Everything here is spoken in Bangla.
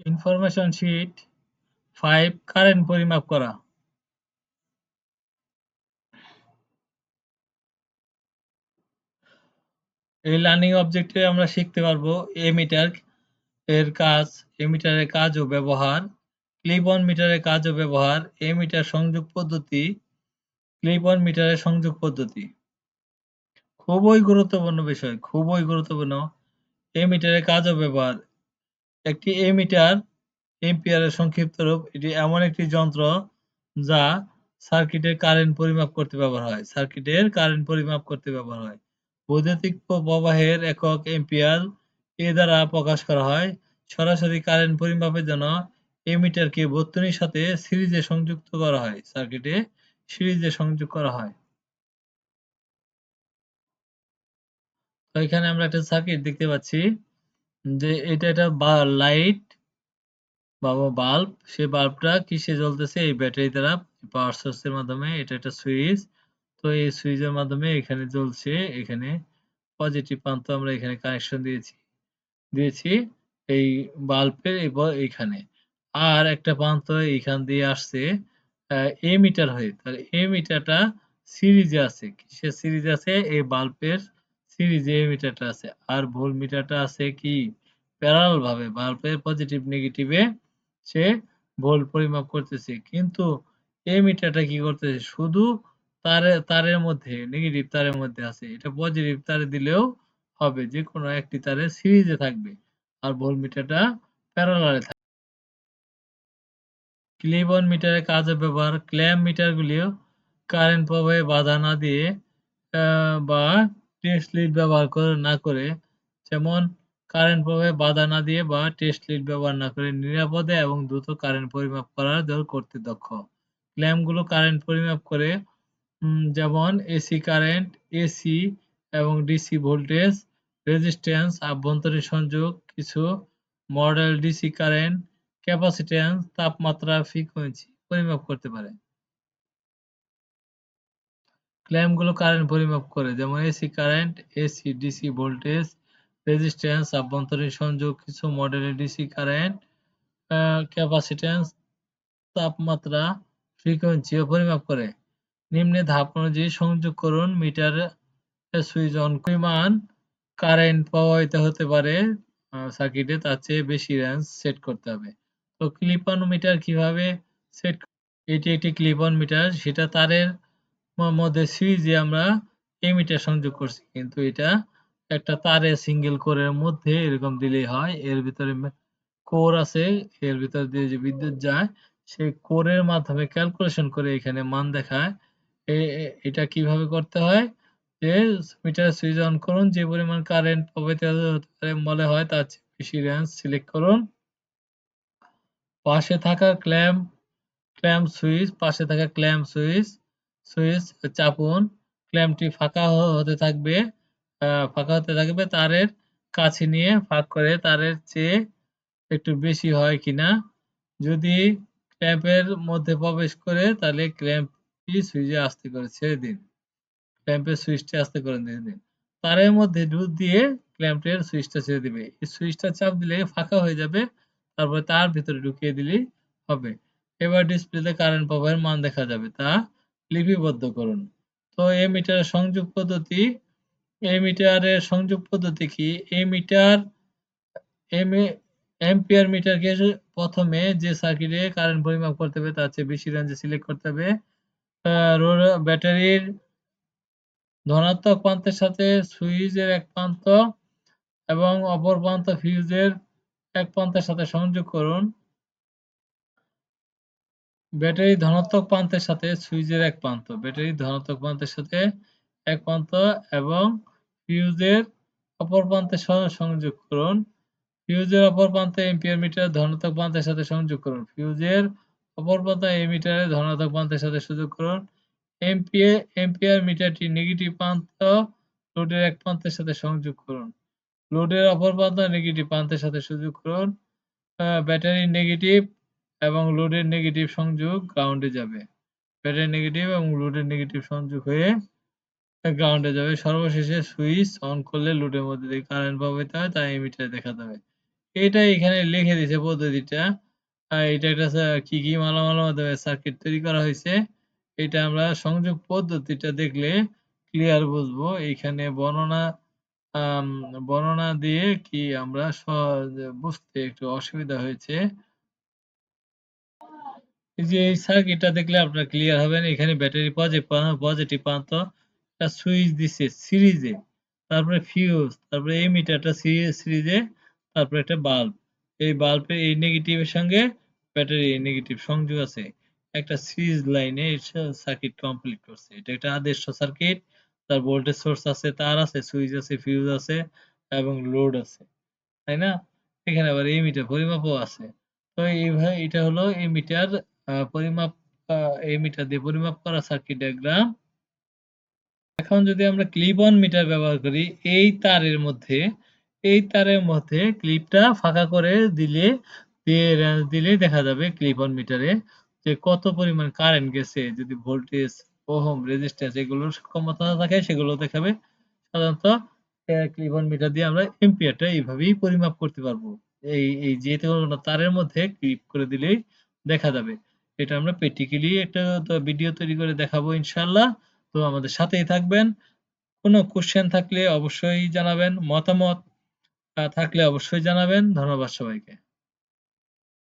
ইনফরমেশন শীট ফাইভ কারেন্ট পরিমাপ করা। এই লার্নিং অবজেক্টে আমরা শিখতে পারব এমিটার এর কাজ এমিটারের কাজ ও ব্যবহার ক্লিপ অন মিটারের কাজ ও ব্যবহার এমিটার সংযোগ পদ্ধতি ক্লিপ অন মিটারের সংযোগ পদ্ধতি। খুবই গুরুত্বপূর্ণ বিষয়, খুবই গুরুত্বপূর্ণ। এমিটারের কাজ ও ব্যবহার একটি এমিটার এম্পিয়ারের সংক্ষিপ্ত রূপ, এটি এমন একটি যন্ত্র যা সার্কিটের কারেন্ট পরিমাপ করতে ব্যবহার হয়। সার্কিটের কারেন্ট পরিমাপ করতে ব্যবহার হয়। বৈদ্যুতিক প্রবাহের একক এম্পিয়ার এ দ্বারা প্রকাশ করা হয়। সরাসরি কারেন্ট পরিমাপের জন্য এমিটারকে বর্তনীর সাথে সিরিজে সংযুক্ত করা হয়। সার্কিটে সিরিজে সংযোগ করা হয়। তো এখানে আমরা একটা সার্কিট দেখতে পাচ্ছি। যে এটা একটা লাইট বা বাল্ব সেই বাল্বটা কিসে জ্বলতেছে? এই ব্যাটারি দ্বারা পাওয়ার সোর্সের মাধ্যমে। এটা একটা সুইচ তো এই সুইচের মাধ্যমে এখানে জ্বলছে, এখানে পজিটিভ প্রান্ত আমরা এখানে কানেকশন দিয়েছি। দিয়েছি এই বাল্বের এইখানে আর একটা প্রান্ত এইখান দিয়ে আসছে এ মিটার হয়ে। তাহলে এ মিটারটা সিরিজে আছে। কিসের সিরিজে আছে? এই বাল্বের সিরিজে এ মিটারটা আছে। আর ভোল্ট মিটারটা আছে কি? প্যারাল ভাবে বাল্বের পজিটিভ নেগেটিভে সে ভোল্ট পরিমাপ করতেছে। কিন্তু এই মিটারটা কি করতেছে? শুধু তারে, তারের মধ্যে নেগেটিভ তারের মধ্যে আছে। এটা পজিটিভ তারে দিলেও হবে। যে কোনো একটি তারে সিরিজে থাকবে। আর ভোল্ট মিটারটা প্যারালালে থাকবে। ক্লিপ অন মিটারের কাজে ব্যবহার ক্ল্যাম্প মিটারগুলিও কারেন্ট প্রবাহে বাধা না দিয়ে বা টেস্ট লিড ব্যবহার করে, না করে, যেমন কারেন্ট প্রবাহে বাধা না দিয়ে বা টেস্ট লিড ব্যবহার না করে নিরাপদে এবং দ্রুত কারেন্ট পরিমাপ করার করতে দক্ষ ক্ল্যাম্পগুলো কারেন্ট পরিমাপ করে যেমন এসি কারেন্ট এসি এবং ডিসি ভোল্টেজ রেজিস্ট্যান্স আভ্যন্তরীণ সংযোগ, কিছু মডেল ডিসি কারেন্ট ক্যাপাসিট্যান্স তাপমাত্রা ফ্রিকোয়েন্সি পরিমাপ করতে পারে। ক্ল্যাম্পগুলো কারেন্ট পরিমাপ করে, যেমন AC current AC DC voltage resistance আভ্যন্তরীণ সংযোগ কিছু মডেলের ডিসি কারেন্ট ক্যাপাসিট্যান্স তাপমাত্রা ফ্রিকোয়েন্সিও পরিমাপ করে। নিম্নে ধাপ অনুযায়ী সংযোগ করুন মিটার সুইচ অন পরিমাণ কারেন্ট প্রবাহিত হতে পারে সার্কিটে তার চেয়ে বেশি রেঞ্জ সেট করতে হবে। তো ক্লিপ অন মিটার কীভাবে সেট এটি একটি ক্লিপন মিটার সেটা তারের মধ্যে সুইচে আমরা এই মিটার সংযোগ করছি। কিন্তু এটা একটা তারে সিঙ্গেল কোরের মধ্যে এরকম দিলেই হয়। এর ভিতরে কোর আছে, এর ভিতর দিয়ে যে বিদ্যুৎ যায়, সেই কোরের মাধ্যমে ক্যালকুলেশন করে এখানে মান দেখায়। এটা কীভাবে করতে হয়? যে মিটার সুইচ অন করুন, যে পরিমাণ কারেন্ট মনে হয় তার বেশি রেঞ্জ সিলেক্ট করুন। পাশে থাকা ক্ল্যাম্প ক্ল্যাম্প সুইচ পাশে থাকা ক্ল্যাম্প সুইচ সুইচ চাপুন। ক্ল্যাম্পটি ফাঁকা হতে থাকবে। ফাঁকা হতে থাকবে। তারের কাছে নিয়ে ফাঁক করে তারের চেয়ে একটু বেশি হয় কিনা? যদি ক্ল্যাম্পের মধ্যে প্রবেশ করে, তাহলে ক্ল্যাম্পটি সুইচে আস্তে করে, ছেড়ে দিন। ক্ল্যাম্পের সুইচটি আস্তে করে দিয়ে দিন। তারের মধ্যে দুধ দিয়ে ক্ল্যাম্পের সুইচটা ছেড়ে দিবে। এই সুইচটা চাপ দিলে ফাঁকা হয়ে যাবে, তারপরে তার ভিতরে ঢুকিয়ে দিলেই হবে। এবার ডিসপ্লেতে কারেন্ট প্রবাহের মান দেখা যাবে, তা লিপিবদ্ধ করুন। তো এই মিটারের সংযোগ পদ্ধতি এই মিটারের সংযোগ পদ্ধতি কি? এই মিটার এম্পিয়ার মিটারকে প্রথমে যে সার্কিটে কারেন্ট পরিমাপ করতে হবে তার চেয়ে বেশি রেঞ্জে সিলেক্ট করতে হবে। ব্যাটারির ধনাত্মক প্রান্তের সাথে সুইচের এক প্রান্ত এবং অপর প্রান্ত ফিউজের এক প্রান্তের সাথে সংযোগ করুন। ব্যাটারি ধনাত্মক প্রান্তের সাথে সুইচের এক প্রান্ত ব্যাটারি ধনাত্মক প্রান্তের সাথে এক প্রান্ত এবং ফিউজের অপর প্রান্তে সংযোগ করুন। ফিউজের অপর প্রান্তে এম্পিয়ার মিটার ধনাত্মক প্রান্তের সাথে সংযোগ করুন। ফিউজের অপর প্রান্তে এমিটারে ধনাত্মক প্রান্তের সাথে সংযোগ করুন। এম্পিয়ার এম্পিয়ার মিটারটি নেগেটিভ প্রান্ত লোডের এক প্রান্তের সাথে সংযোগ করুন। লোডের অপর প্রান্ত নেগেটিভ প্রান্তের সাথে সংযোগ করুন। ব্যাটারি নেগেটিভ এবং লোডের নেগেটিভ সংযোগ গ্রাউন্ডে যাবে। ব্যাটারি নেগেটিভ এবং লোডের নেগেটিভ সংযোগ হয়ে গ্রাউন্ডে যাবে। সর্বশেষে সুইচ অন করলে লোডের মধ্যে দিয়ে কারেন্ট প্রবাহিত হয় তা এমিটারে দেখা যাবে এটা এখানে লিখে দিয়েছে পদ্ধতিটা। এটা একটা কি কি মালামাল মাধ্যমে সার্কিট তৈরি করা হয়েছে, এটা আমরা সংযোগ পদ্ধতিটা দেখলে ক্লিয়ার বুঝব। এইখানে বর্ণনা বর্ণনা দিয়ে কি আমরা বুঝতে একটু অসুবিধা হয়েছে। যে এই সার্কিটটা দেখলে আপনার ক্লিয়ার হবেন এখানে ব্যাটারি পজিটিভ পজিটিভ প্রান্ত একটা সুইচ দিছে, সিরিজে। তারপরে ফিউজ তারপরে এই মিটারটা সিরিজে, তারপরে একটা বাল্ব এই বাল্বের এই নেগেটিভের সঙ্গে ব্যাটারি নেগেটিভ সংযোগ আছে। একটা সিরিজ লাইনে সার্কিট কমপ্লিট করছে। এটা একটা আদর্শ সার্কিট তার ভোল্টেজ সোর্স আছে, তার আছে, সুইচ আছে ফিউজ আছে এবং লোড আছে। তাই না? এখানে আবার এই মিটার পরিমাপও আছে। তো এইভাবে এটা হলো এই মিটার পরিমাপ এই মিটার দিয়ে পরিমাপ করা সার্কিট ডায়াগ্রাম এখন যদি আমরা ক্লিপ অন মিটার ব্যবহার করি, এই তারের মধ্যে, এই তারের মধ্যে ক্লিপটা ফাঁকা করে দিলে দিলে দেখা যাবে ক্লিপ অন মিটারে যে কত পরিমাণ কারেন্ট গেছে, যদি ভোল্টেজ ওহম রেজিস্ট্যান্স এগুলোর ক্ষমতা থাকে, সেগুলো দেখাবে। সাধারণত ক্লিপ অন মিটার দিয়ে আমরা এম্পিয়ারটা এইভাবেই পরিমাপ করতে পারব। এই এই যে কোনো তারের মধ্যে ক্লিপ করে দিলেই দেখা যাবে। এটা আমরা প্র্যাকটিক্যালি একটা ভিডিও তৈরি করে দেখাবো ইনশাল্লাহ তো আমাদের সাথেই থাকবেন। কোনো কোশ্চেন থাকলে অবশ্যই জানাবেন, মতামত থাকলে অবশ্যই জানাবেন। ধন্যবাদ সবাইকে।